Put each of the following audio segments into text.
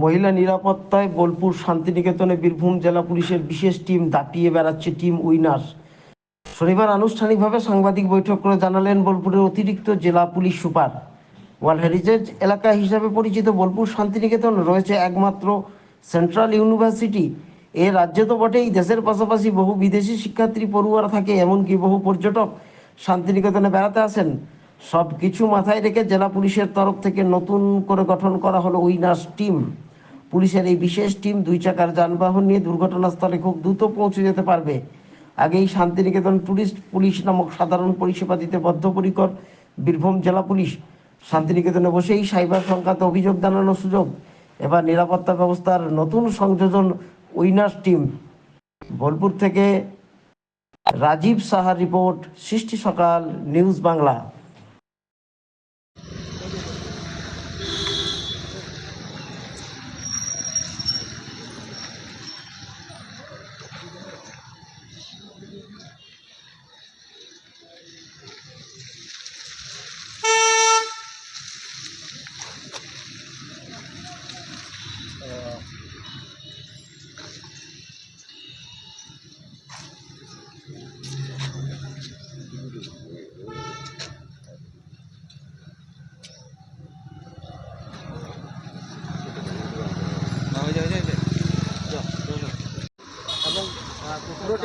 মহিলা নিরাপত্তায় বোলপুর শান্তিনিকেতনে বীরভূম জেলা পুলিশের বিশেষ টিম দাপিয়ে বেড়াচ্ছে টিম উইনার্স শনিবার আনুষ্ঠানিকভাবে সাংবাদিক বৈঠক করে জানালেন বোলপুরের অতিরিক্ত জেলা পুলিশ সুপার। ওয়ার্ল্ড হেরিটেজ এলাকা হিসাবে পরিচিত বোলপুর শান্তিনিকেতন রয়েছে একমাত্র সেন্ট্রাল ইউনিভার্সিটি। এ রাজ্যে তো বটেই, দেশের পাশাপাশি বহু বিদেশি শিক্ষার্থী পড়ুয়ারা থাকে, এমনকি বহু পর্যটক শান্তিনিকেতনে বেড়াতে আসেন। সব কিছু মাথায় রেখে জেলা পুলিশের তরফ থেকে নতুন করে গঠন করা হলো উইনার্স টিম। পুলিশের এই বিশেষ টিম দুই চাকার যানবাহন নিয়ে দুর্ঘটনাস্থলে খুব দ্রুত পৌঁছে যেতে পারবে। আগেই শান্তিনিকেতন ট্যুরিস্ট পুলিশ নামক সাধারণ পরিষেবা দিতে বদ্ধপরিকর বীরভূম জেলা পুলিশ। শান্তিনিকেতনে বসেই সাইবার সংক্রান্ত অভিযোগ জানানোর সুযোগ। এবার নিরাপত্তা ব্যবস্থার নতুন সংযোজন উইনার্স টিম। বোলপুর থেকে রাজীব সাহার রিপোর্ট, সৃষ্টি সকাল, নিউজ বাংলা।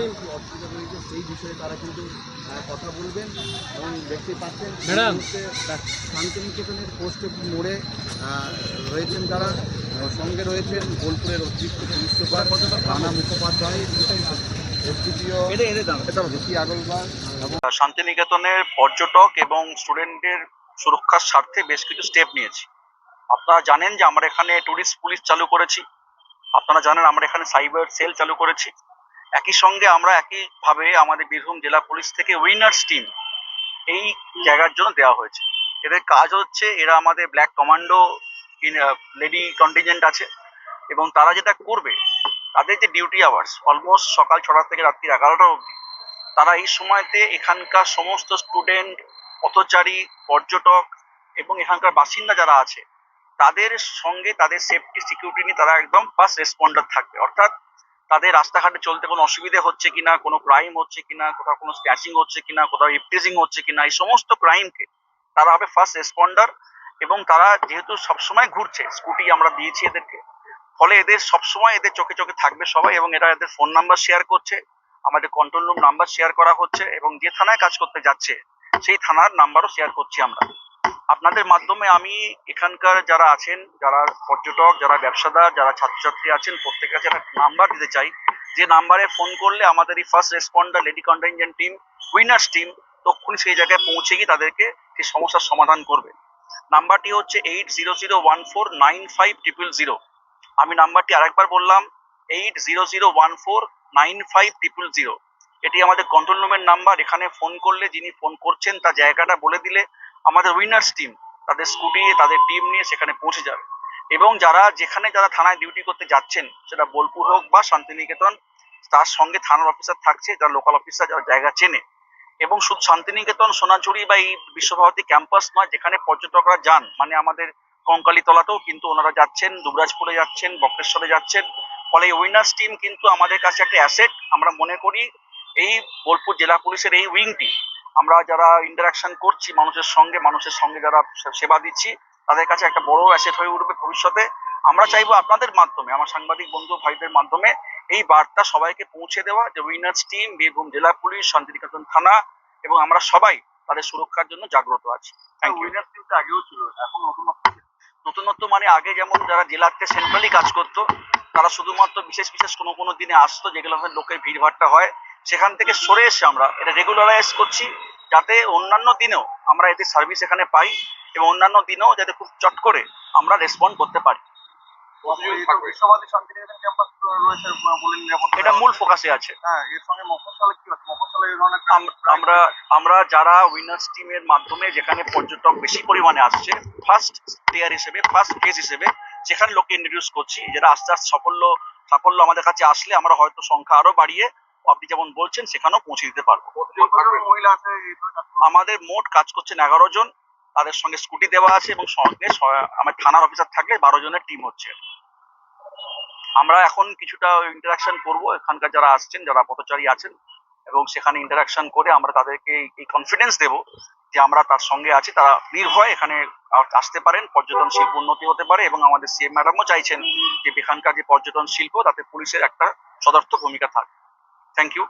আহ, পুরোটাই অসুবিধা রয়েছে সেই বিষয়ে তারা কিন্তু কথা বলবেন এবং দেখতে পাচ্ছেন। এই ম্যাডাম। মুহূর্তে ডা- শান্তিনিকেতনের পোস্ট মোড়ে আহ, রয়েছেন তারা সঙ্গে রয়েছেন বোলপুরের অতিরিক্ত পুলিশ সুপার রানা মুখোপাধ্যায় শান্তিনিকেতনের পর্যটক এবং স্টুডেন্টদের সুরক্ষার স্বার্থে বেশ কিছু স্টেপ নিয়েছি। আপনারা জানেন যে আমরা এখানে ট্যুরিস্ট পুলিশ চালু করেছি। আপনারা জানেন আমরা এখানে সাইবার সেল চালু করেছি। একই সঙ্গে আমরা একইভাবে আমাদের বীরভূম জেলা পুলিশ থেকে উইনার্স টিম এই জায়গার জন্য দেওয়া হয়েছে। এদের কাজ হচ্ছে এরা আমাদের ব্ল্যাক কমান্ডো লেডি কন্টিনজেন্ট আছে এবং তারা যেটা করবে, তাদের যে ডিউটি আওয়ার্স অলমোস্ট সকাল ছটা থেকে রাত্রি এগারোটা অবধি, তারা এই সময়তে এখানকার সমস্ত স্টুডেন্ট পথচারী, পর্যটক এবং এখানকার বাসিন্দা যারা আছে, তাদের সঙ্গে তাদের সেফটি সিকিউরিটি নিয়ে তারা একদম ফার্স্ট রেসপন্ডার থাকবে। অর্থাৎ তাদের রাস্তাঘাটে চলতে কোনো অসুবিধে হচ্ছে কিনা, কোনো ক্রাইম হচ্ছে কিনা, কোথাও কোনো স্ক্যাচিং হচ্ছে কিনা, কোথাও ইপটিজিং হচ্ছে কিনা, এই সমস্ত ক্রাইমকে তারা হবে ফার্স্ট রেসপন্ডার এবং তারা যেহেতু সবসময় ঘুরছে স্কুটি আমরা দিয়েছি এদেরকে, ফলে এদের সবসময় এদের চোখে চোখে থাকবে সবাই এবং এরা এদের ফোন নাম্বার শেয়ার করছে, আমাদের কন্ট্রোল রুম নাম্বার শেয়ার করা হচ্ছে এবং যে থানায় কাজ করতে যাচ্ছে, সেই থানার নাম্বারও শেয়ার করছি আমরা। আপনাদের মাধ্যমে আমি এখানকার যারা আছেন, যারা পর্যটক, যারা ব্যবসাদার, যারা ছাত্রছাত্রী আছেন, প্রত্যেকের কাছে একটা নাম্বার দিতে চাই। যে নাম্বারে ফোন করলে আমাদের এই first responder lady contingent team winners team তক্ষুনি সেই জায়গায় পৌঁছে গিয়ে তাদেরকে সেই সমস্যার সমাধান করবে। নাম্বারটি হচ্ছে eight zero zero one four nine five triple zero আমি নাম্বারটি আরেকবার বললাম eight zero zero one four nine five triple zero এটি আমাদের কন্ট্রোল রুমের নাম্বার। এখানে ফোন করলে যিনি ফোন করছেন, তার জায়গাটা বলে দিলে আমাদের উইনার্স টিম তাদের স্কুটি তাদের টিম নিয়ে সেখানে পৌঁছে যাবে। এবং যারা, যেখানে যারা থানায় ডিউটি করতে যাচ্ছেন, সেটা বোলপুর হোক বা শান্তিনিকেতন, তার সঙ্গে থানার অফিসার থাকছে, যারা লোকাল অফিসার যারা জায়গা চেনে। এবং শুধু শান্তিনিকেতন, সোনাঝুরি বা এই বিশ্বভারতী ক্যাম্পাস নয়, যেখানে পর্যটকরা যান মানে আমাদের কঙ্কালীতলাতেও কিন্তু ওনারা যাচ্ছেন, দুবরাজপুরে যাচ্ছেন, বক্রেশ্বরে যাচ্ছেন। ফলে এই উইনার্স টিম কিন্তু আমাদের কাছে একটা অ্যাসেট আমরা মনে করি, এই বোলপুর জেলা পুলিশের এই উইংটি আমরা যারা ইন্টারাকশন করছি মানুষের সঙ্গে মানুষের সঙ্গে যারা সেবা দিচ্ছি তাদের কাছে একটা বড় অ্যাসেট হয়ে উঠবে ভবিষ্যতে। আমরা চাইব আপনাদের মাধ্যমে আমার সাংবাদিক বন্ধু ভাইদের মাধ্যমে এই বার্তা সবাইকে পৌঁছে দেওয়া যে উইনার্স টিম বীরভূম জেলা পুলিশ শান্তিনিকেতন থানা এবং আমরা সবাই তাদের সুরক্ষার জন্য জাগ্রত আছি। উইনার্স টিমটা আগেও ছিল এখন নতুন নতুনত্ব মানে আগে যেমন যারা জেলাতে সেন্ট্রালি কাজ করতো তারা শুধুমাত্র বিশেষ বিশেষ কোনো কোনো দিনে আসতো যেগুলো লোকের ভিড়ভাড়টা হয়। সেখান থেকে সরে এসে আমরা এটা রেগুলারাইজ করছি যাতে অন্যান্য দিনেও আমরা এদের সার্ভিস এখানে পাই এবং অন্যান্য দিনেও যাতে খুব চট করে আমরা রেসপন্ড করতে পারি। এটা মূল ফোকাসে আছে। হ্যাঁ আমরা আমরা যারা উইনার্স টিমের মাধ্যমে যেখানে পর্যটক বেশি পরিমাণে আসছে ফার্স্ট প্লেয়ার হিসেবে ফার্স্ট ফেজ হিসেবে সেখানে লোককে ইন্ট্রোডিউস করছি। যারা আস্তে আস্তে সাফল্য সাফল্য আমাদের কাছে আসলে আমরা হয়তো সংখ্যা আরও বাড়িয়ে আপনি যেমন বলছেন সেখানেও পৌঁছে দিতে পারব। আমাদের মোট কাজ করছেন এগারো জন। তাদের সঙ্গে স্কুটি দেওয়া আছে এবং সঙ্গে আমার থানার অফিসার থাকলে বারো জনের টিম হচ্ছে। আমরা এখন কিছুটা ইন্টারাকশন করব। এখানকার যারা আসছেন যারা পথচারী আছেন এবং সেখানে ইন্টারাকশন করে আমরা তাদেরকে এই কনফিডেন্স দেব যে আমরা তার সঙ্গে আছি। তারা নির্ভয় এখানে আসতে পারেন। পর্যটন শিল্প উন্নতি হতে পারে এবং আমাদের সিএম ম্যাডামও চাইছেন যে এখানকার যে পর্যটন শিল্প তাতে পুলিশের একটা সদর্থ ভূমিকা থাকে। Thank you